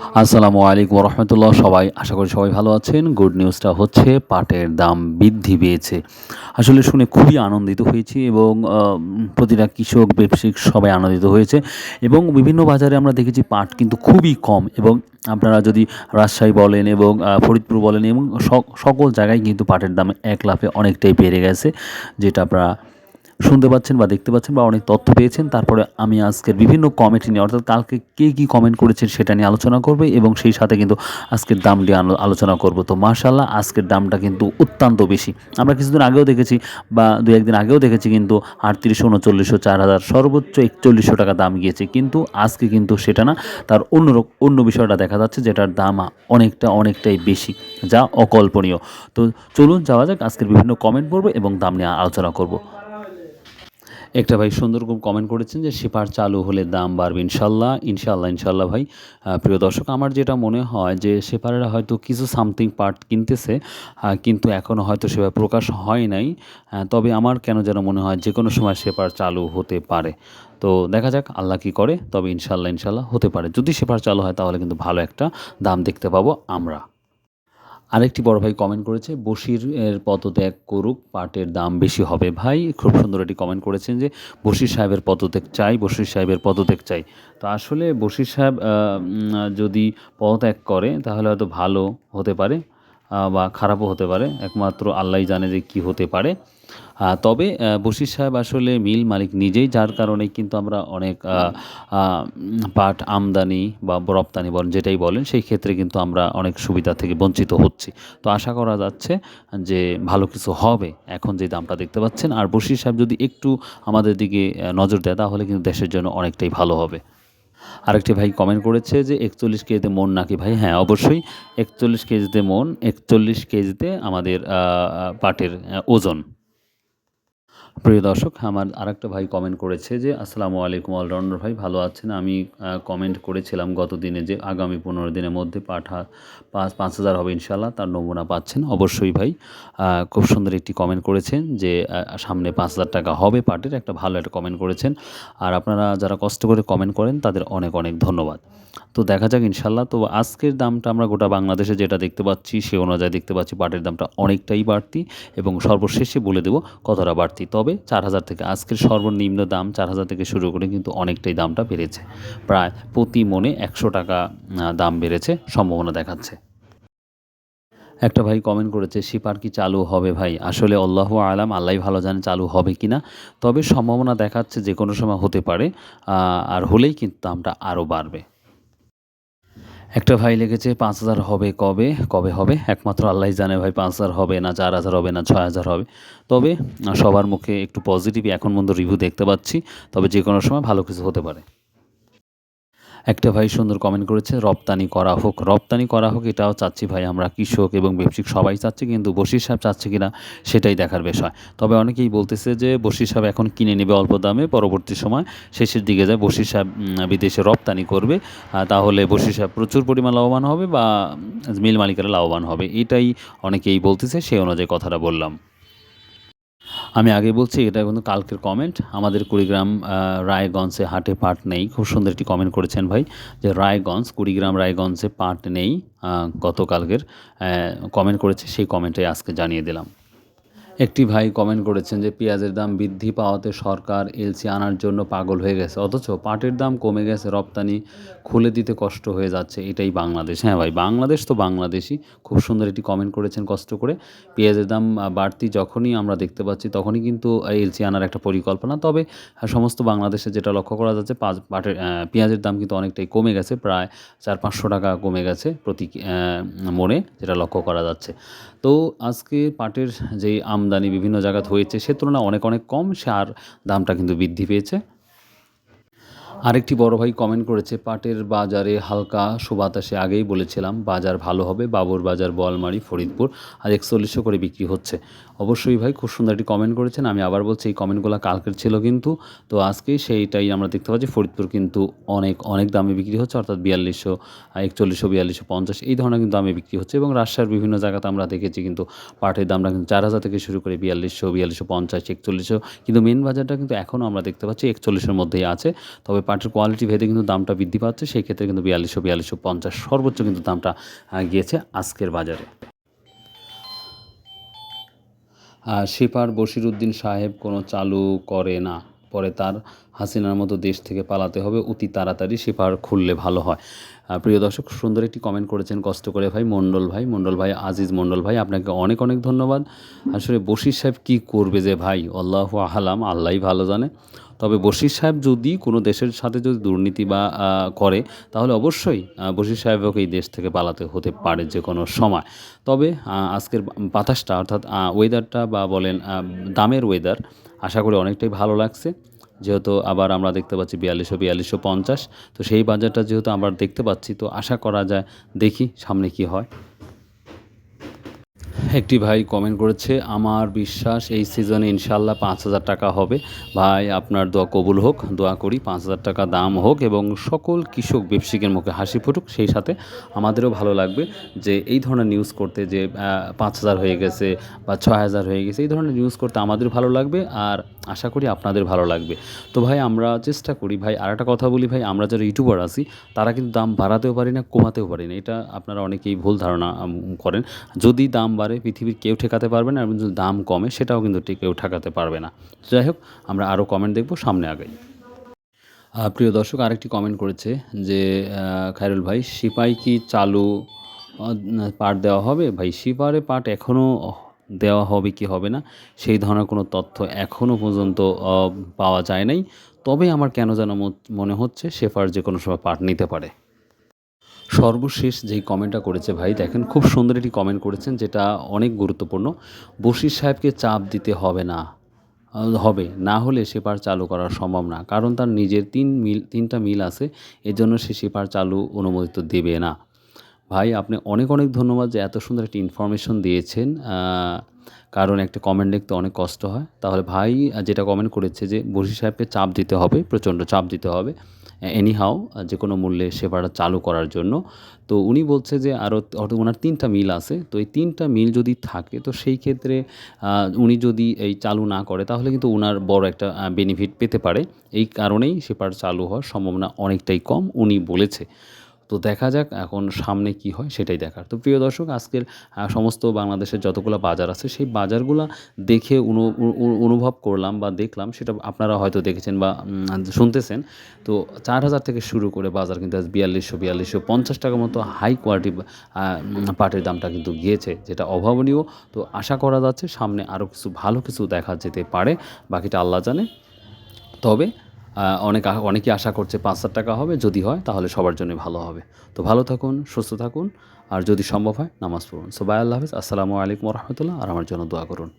আসসালামু আলাইকুম রহমতুল্লাহ সবাই, আশা করি সবাই ভালো আছেন। গুড নিউজটা হচ্ছে, পাটের দাম বৃদ্ধি পেয়েছে। আসলে শুনে খুবই আনন্দিত হয়েছি এবং প্রতিটা কৃষক, ব্যবসায়িক সবাই আনন্দিত হয়েছে এবং বিভিন্ন বাজারে আমরা দেখেছি পাট কিন্তু খুবই কম এবং আপনারা যদি রাজশাহী বলেন এবং ফরিদপুর বলেন এবং সক- সকল জায়গায় কিন্তু পাটের দাম এক লাফে অনেকটাই বেড়ে গেছে, যেটা আপনারা শুনতে পাচ্ছেন বা দেখতে পাচ্ছেন বা অনেক তথ্য পেয়েছেন। তারপরে আমি আজকের বিভিন্ন কমেন্ট নিয়ে, অর্থাৎ কালকে কে কী কমেন্ট করেছেন সেটা নিয়ে আলোচনা করবে এবং সেই সাথে কিন্তু আজকের দাম নিয়ে আলো- আলোচনা করব। তো মার্শাল্লাহ আজকের দামটা কিন্তু অত্যন্ত বেশি। আমরা কিছুদিন আগেও দেখেছি বা দু একদিন আগেও দেখেছি কিন্তু আটত্রিশশো উনচল্লিশশো চার হাজার সর্বোচ্চ একচল্লিশশো টাকা দাম গিয়েছে। কিন্তু আজকে কিন্তু সেটা না, তার অন্য অন্য বিষয়টা দেখা যাচ্ছে যেটার দাম অনেকটা, অনেকটাই বেশি, যা অকল্পনীয়। তো চলুন যাওয়া যাক, আজকের বিভিন্ন কমেন্ট পড়ব এবং দাম নিয়ে আলোচনা করব। একটা ভাই সুন্দর খুব কমেন্ট করেছেন যে সেপার চালু হলে দাম বাড়বে ইনশাল্লাহ। ইনশাল্লাহ ইনশাল্লাহ ভাই। প্রিয় দর্শক, আমার যেটা মনে হয় যে সেপারেরা হয়তো কিছু সামথিং পার্ট কিনতেছে কিন্তু এখনও হয়তো সেভাবে প্রকাশ হয় নাই। তবে আমার কেন যেন মনে হয় যে কোনো সময় সেপার চালু হতে পারে। তো দেখা যাক আল্লাহ কী করে, তবে ইনশাল্লাহ ইনশাল্লাহ হতে পারে। যদি সেপার চালু হয় তাহলে কিন্তু ভালো একটা দাম দেখতে পাবো আমরা। আরেকটি বড় ভাই কমেন্ট করেছে বসির এর পদত্যাগ করুক, পাটের দাম বেশি হবে। ভাই, খুব সুন্দর একটি কমেন্ট করেছেন যে বসির সাহেবের পদত্যাগ চাই বসির সাহেবের পদত্যাগ চাই। তো আসলে বসির সাহেব যদি পদত্যাগ করে, তাহলে হয়তো ভালো হতে পারে। বা খারাপও হতে পারে। একমাত্র আল্লাহই জানে যে কি হতে পারে। তবে বশির সাহেব আসলে মিল মালিক নিজেই, যার কারণে কিন্তু আমরা অনেক পাট আমদানি বা রপ্তানি বলেন যেটাই বলেন, সেই ক্ষেত্রে কিন্তু আমরা অনেক সুবিধা থেকে বঞ্চিত হচ্ছি। তো আশা করা যাচ্ছে যে ভালো কিছু হবে এখন যে দামটা দেখতে পাচ্ছেন। আর বশির সাহেব যদি একটু আমাদের দিকে নজর দেয়, তাহলে কিন্তু দেশের জন্য অনেকটাই ভালো হবে। আরেকটি ভাই কমেন্ট করেছে যে, একচল্লিশ কেজিতে মন নাকি ভাই? হ্যাঁ অবশ্যই। একচল্লিশ কেজিতে মন, একচল্লিশ কেজিতে আমাদের পাটের ওজন। প্রিয় দর্শক, আমার আরেকটা ভাই কমেন্ট করেছে যে, আসসালামু আলাইকুম অলরাউন্ডার ভাই, ভালো আছেন? আমি কমেন্ট করেছিলাম গত দিনে যে, আগামী পনেরো দিনের মধ্যে পাঠা, পাঁচ পাঁচ হাজার হবে ইনশাল্লাহ তার নমুনা পাচ্ছেন। অবশ্যই ভাই খুব সুন্দর একটি কমেন্ট করেছেন যে সামনে পাঁচ হাজার টাকা হবে পাটের একটা ভালো একটা কমেন্ট করেছেন। আর আপনারা যারা কষ্ট করে কমেন্ট করেন, তাদের অনেক অনেক ধন্যবাদ। তো দেখা যাক ইনশাল্লাহ তো আজকের দামটা আমরা গোটা বাংলাদেশে যেটা দেখতে পাচ্ছি, সে অনুযায়ী দেখতে পাচ্ছি পাটের দামটা অনেকটাই বাড়তি এবং সর্বশেষে বলে দেবো কতটা বাড়তি। তবে চার হাজার থেকে। আজকের সর্বনিম্ন দাম চার হাজার থেকে শুরু করে কিন্তু অনেকটাই দামটা বেড়েছে। প্রায় প্রতি মনে একশো টাকা দাম বেড়েছে, সম্ভাবনা দেখাচ্ছে। একটা ভাই কমেন্ট করেছে, শিপার কি চালু হবে ভাই? আসলে আল্লাহ আলাম আল্লাহ ভালো জানে চালু হবে কি না তবে সম্ভাবনা দেখাচ্ছে যে কোনো সময় হতে পারে আর হলেই কিন্তু দামটা আরও বাড়বে। একটা ভাই লেগেছে পাঁচ হাজার হবে কবে? কবে হবে? একমাত্র আল্লাহ জানে ভাই, পাঁচ হাজার হবে না, চার হাজার হবে না, ছয় হাজার হবে। তবে সবার মুখে একটু পজিটিভ এখন পর্যন্ত রিভিউ দেখতে পাচ্ছি। তবে যে কোনো সময় ভালো কিছু হতে পারে। একটা ভাই সুন্দর কমেন্ট করেছে, রপ্তানি করা হোক। রপ্তানি করা হোক, এটাও চাচ্ছি ভাই আমরা, কৃষক এবং ব্যবসায়িক সবাই চাচ্ছি, কিন্তু বশির সাহেব চাচ্ছে কিনা সেটাই দেখার বিষয়। তবে অনেকেই বলতেছে যে বশির সাহেব এখন কিনে নেবে অল্প দামে, পরবর্তী সময় শেষের দিকে যায়, বশির সাহেব বিদেশে রপ্তানি করবে তাহলে বশির সাহেব প্রচুর পরিমাণ লাভবান হবে বা মিল মালিকেরা লাভবান হবে, এটাই অনেকেই বলতেছে, সেই অনুযায়ী কথাটা বললাম। আমি আগে বলছি, এটা কিন্তু কালকের কমেন্ট আমাদের কুড়িগ্রাম রায়গঞ্জে হাটে পাট নেই। খুব সুন্দর একটি কমেন্ট করেছেন ভাই যে রায়গঞ্জ, কুড়িগ্রাম, রায়গঞ্জে পাট নেই গতকালকের কমেন্ট করেছে। সেই কমেন্টে আজকে জানিয়ে দিলাম। একটি ভাই কমেন্ট করেছেন যে, পেঁয়াজের দাম বৃদ্ধি পাওয়াতে সরকার এলসি আনার জন্য পাগল হয়ে গেছে। অথচ পাটের দাম কমে গেছে, রপ্তানি খুলে দিতে কষ্ট হয়ে যাচ্ছে। এটাই বাংলাদেশ। হ্যাঁ ভাই, বাংলাদেশ তো বাংলাদেশই। খুব সুন্দর একটি কমেন্ট করেছেন কষ্ট করে। পেঁয়াজের দাম বাড়তি যখনই আমরা দেখতে পাচ্ছি, তখনই কিন্তু এলসি আনার একটা পরিকল্পনা। তবে সমস্ত বাংলাদেশে যেটা লক্ষ্য করা যাচ্ছে পাটের পেঁয়াজের দাম কিন্তু অনেকটাই কমে গেছে। প্রায় চার পাঁচশো টাকা কমে গেছে প্রতি মনে যেটা লক্ষ্য করা যাচ্ছে। তো আজকে পাটের যেই আমদানি বিভিন্ন জায়গাত হয়েছে সে তুলনায় অনেক অনেক কম, সে আর দামটা কিন্তু বৃদ্ধি পেয়েছে। আরেকটি বড় ভাই কমেন্ট করেছে, পাটের বাজারে হালকা সুবাতাসে আগেই বলেছিলাম বাজার ভালো হবে, বাবুর বাজার বোয়ালমারি ফরিদপুর আর একচল্লিশশো করে বিক্রি হচ্ছে। অবশ্যই ভাই খুব সুন্দর একটি কমেন্ট করেছেন, আমি আবার বলছি এই কমেন্টগুলো কালকের ছিল কিন্তু, তো আজকে সেইটাই আমরা দেখতে পাচ্ছি, ফরিদপুর কিন্তু অনেক অনেক দামে বিক্রি হচ্ছে, অর্থাৎ বিয়াল্লিশশো একচল্লিশশো, বিয়াল্লিশশো, পঞ্চাশ, এই ধরনের কিন্তু দামে বিক্রি হচ্ছে এবং রাজশাহীর বিভিন্ন জায়গাতে আমরা দেখেছি কিন্তু পাটের দামটা কিন্তু চার হাজার থেকে শুরু করে বিয়াল্লিশশো বিয়াল্লিশশো, পঞ্চাশ, একচল্লিশশো, কিন্তু মেন বাজারটা কিন্তু এখনও আমরা দেখতে পাচ্ছি একচল্লিশের মধ্যেই আছে, তবে পাটের কোয়ালিটি ভেদে কিন্তু দামটা বৃদ্ধি পাচ্ছে সেই ক্ষেত্রে কিন্তু বিয়াল্লিশশো বিয়াল্লিশশো পঞ্চাশ সর্বোচ্চ কিন্তু দামটা গিয়েছে আজকের বাজারে। আর সিপার বশিরউদ্দিন সাহেব কোনো চালু করে না, পরে তার হাসিনার মতো দেশ থেকে পালাতে হবে, অতি তাড়াতাড়ি সিপার খুললে ভালো হয়। প্রিয় দর্শক, সুন্দর একটি কমেন্ট করেছেন কষ্ট করে ভাই, মণ্ডল ভাই মণ্ডল ভাই, আজিজ মণ্ডল ভাই, আপনাকে অনেক অনেক ধন্যবাদ। আসলে বশির সাহেব কী করবে যে ভাই? আল্লাহ আহালাম, আল্লাহই ভালো জানে। তবে বশির সাহেব যদি কোনো দেশের সাথে যদি দুর্নীতি বা করে, তাহলে অবশ্যই বশির সাহেবকে এই দেশ থেকে পালাতে হতে পারে যে কোনো সময়। তবে আজকের বাতাসটা অর্থাৎ ওয়েদারটা বা বলেন দামের ওয়েদার আশা করি অনেকটাই ভালো লাগছে। যেহেতু আবার আমরা দেখতে পাচ্ছি বিয়াল্লিশশো বিয়াল্লিশশো পঞ্চাশ, তো সেই বাজারটা যেহেতু আমরা দেখতে পাচ্ছি, তো আশা করা যায়, দেখি সামনে কি হয়। একটি ভাই কমেন্ট করেছে, আমার বিশ্বাস এই সিজনে ইনশাল্লাহ পাঁচ হাজার টাকা হবে। ভাই, আপনার দোয়া কবুল হোক, দোয়া করি, পাঁচ হাজার টাকা দাম হোক এবং সকল কৃষক ব্যবসায়িকের মুখে হাসি ফুটুক। সেই সাথে আমাদেরও ভালো লাগবে যে এই ধরনের নিউজ করতে যে পাঁচ হাজার হয়ে গেছে বা ছয় হাজার হয়ে গেছে, এই ধরনের নিউজ করতে আমাদের ভালো লাগবে আর আশা করি আপনাদের ভালো লাগবে। তো ভাই, আমরা চেষ্টা করি, ভাই আর একটা কথা বলি, ভাই, আমরা যারা ইউটিউবার আছি, তারা কিন্তু দাম বাড়াতেও পারি না, কমাতেও পারি না। এটা আপনারা অনেকেই ভুল ধারণা করেন। যদি দাম বাড়ে পৃথিবীর কেউ ঠেকাতে পারবে না, এবং যদি দাম কমে, সেটাও কিন্তু কেউ ঠেকাতে পারবে না। যাই হোক, আমরা আরও কমেন্ট দেখব সামনে আগাই প্রিয় দর্শক, আরেকটি কমেন্ট করেছে যে খায়রুল ভাই, সিপাই কি চালু পাট দেওয়া হবে? ভাই, সিপারে পাট এখনও দেওয়া হবে কি হবে না, সেই ধরনের কোনো তথ্য এখনও পর্যন্ত পাওয়া যায় নাই। তবে আমার কেন যেন মনে হচ্ছে সেফার যে কোনো সময় পাট নিতে পারে। সর্বশেষ যেই কমেন্টটা করেছে ভাই, দেখেন খুব সুন্দর একটি কমেন্ট করেছেন যেটা অনেক গুরুত্বপূর্ণ। বশির সাহেবকে চাপ দিতে হবে না হবে, না হলে সেপার চালু করা সম্ভব না, কারণ তার নিজের তিন মিল, তিনটা মিল আছে, এজন্য সে সেপার চালু অনুমোদিত দেবে না। ভাই, আপনি অনেক অনেক ধন্যবাদ যে এত সুন্দর একটি ইনফরমেশন দিয়েছেন কারণ একটা কমেন্ট লিখতে অনেক কষ্ট হয়। তাহলে ভাই যেটা কমেন্ট করেছে যে বসি সাহেবকে চাপ দিতে হবে, প্রচণ্ড চাপ দিতে হবে এনিহাও যে কোনো মূল্যে সেবাটা চালু করার জন্য। তো উনি বলছে যে আরও ওনার তিনটা মিল আছে। তো এই তিনটা মিল যদি থাকে, তো সেই ক্ষেত্রে উনি যদি এই চালু না করে, তাহলে কিন্তু ওনার বড় একটা বেনিফিট পেতে পারে। এই কারণেই সেপার চালু হওয়ার সম্ভাবনা অনেকটাই কম, উনি বলেছে। তো দেখা যাক এখন সামনে কি হয়, সেটাই দেখার। তো প্রিয় দর্শক, আজকের সমস্ত বাংলাদেশের যতগুলো বাজার আছে, সেই বাজারগুলো দেখে অনু- অনু- অনু- অনুভব করলাম বা দেখলাম, সেটা আপনারা হয়তো দেখেছেন বা শুনতেছেন। তো চার হাজার থেকে শুরু করে বাজার কিন্তু আজ বিয়াল্লিশশো বিয়াল্লিশশো পঞ্চাশ টাকার মতো হাই কোয়ালিটি পাটের দামটা কিন্তু গিয়েছে, যেটা অভাবনীয়। তো আশা করা যাচ্ছে সামনে আরও কিছু, ভালো কিছু দেখা যেতে পারে, বাকিটা আল্লাহ জানে। তবে অনেক অনেকে আশা করছে পাঁচ হাজার টাকা হবে, যদি হয় তাহলে সবার জন্য ভালো হবে। তো ভালো থাকুন, সুস্থ থাকুন, আর যদি সম্ভব হয় নামাজ পড়ুন। সো বাই আল্লাহ হাফিজ। আসসালামু আলাইকুম রহমতুল্লাহ, আর আমার জন্য দোয়া করুন।